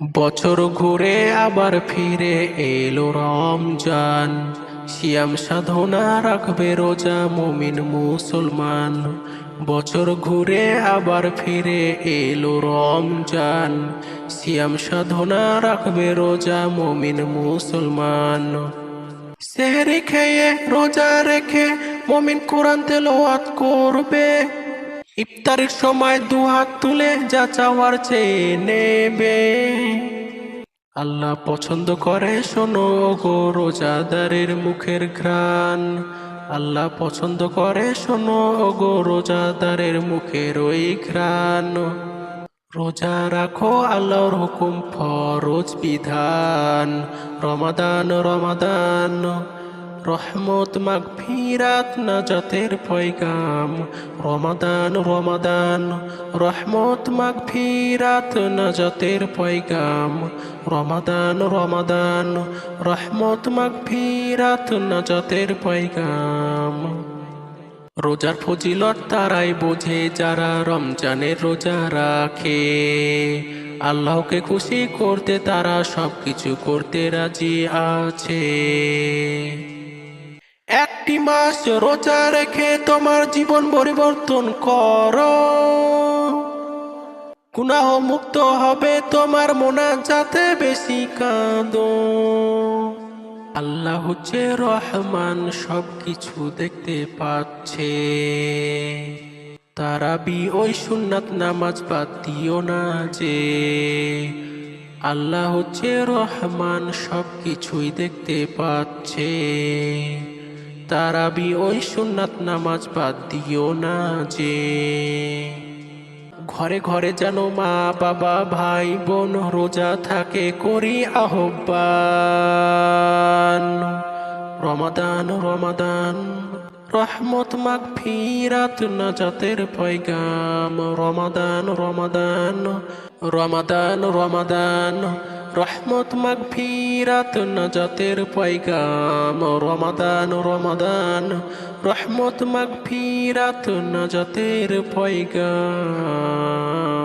বছর ঘুরে আবার ফিরে এলো রমজান। সিয়াম সাধনা রাখবে রোজা মুমিন মুসলমান। বছর ঘুরে আবার ফিরে এলো রমজান। সিয়াম সাধনা রাখবে রোজা মুমিন মুসলমান। সেহরি খেয়ে রোজা রেখে মমিন কোরআন তেলাওয়াত করবে। ইফতারের সময় দু হাত তুলে যা চাওয়ার চেয়ে নেবে। আল্লাহ পছন্দ করে, শোনো গো রোজাদারের মুখের ঘ্রাণ। আল্লাহ পছন্দ করে, শোনো গো রোজাদারের মুখের ওই ঘ্রাণ। রোজা রাখো আল্লাহর হুকুম, ফরজ বিধান। রমাদান রমাদান। রহমত মাগফিরাত নাজাতের পয়গাম। রমাদান রমাদান, রহমত মাগফিরাত নাজাতের পয়গাম। রমাদান রমাদান, রহমত মাগফিরাত নাজাতের পয়গাম। রোজার ফজিলত তারাই বোঝে, যারা রমজানের রোজা রাখে। আল্লাহকে খুশি করতে তারা সবকিছু করতে রাজি আছে। একটি মাস রোজা রেখে তোমার জীবন পরিবর্তন করো। গুনাহ মুক্ত হবে তোমার মোনা যাতে বেশি কাঁদো। আল্লাহ হচ্ছে রহমান সব কিছু দেখতে পাচ্ছে। তারাবি ওই সুন্নাত নামাজ বাদ দিও না যে। আল্লাহ হচ্ছে রহমান সব কিছুই দেখতে পাচ্ছে। তারাবি ওই সুন্নাত নামাজ বাদ দিও না যে। ঘরে ঘরে যেন মা, বাবা, ভাই, বোন রোজা থাকে, করি আহ্বান। রমাদান রমাদান, রহমত মাগ ফিরাত নাজাতের পয়গাম। রমাদান রমাদান রমাদান রমাদান। রহমত মাগ ফিরাত নাজাতের পাইগাম রমাদান রমাদান। রহমত মাগ ফিরাত নাজাতের পয়গাম।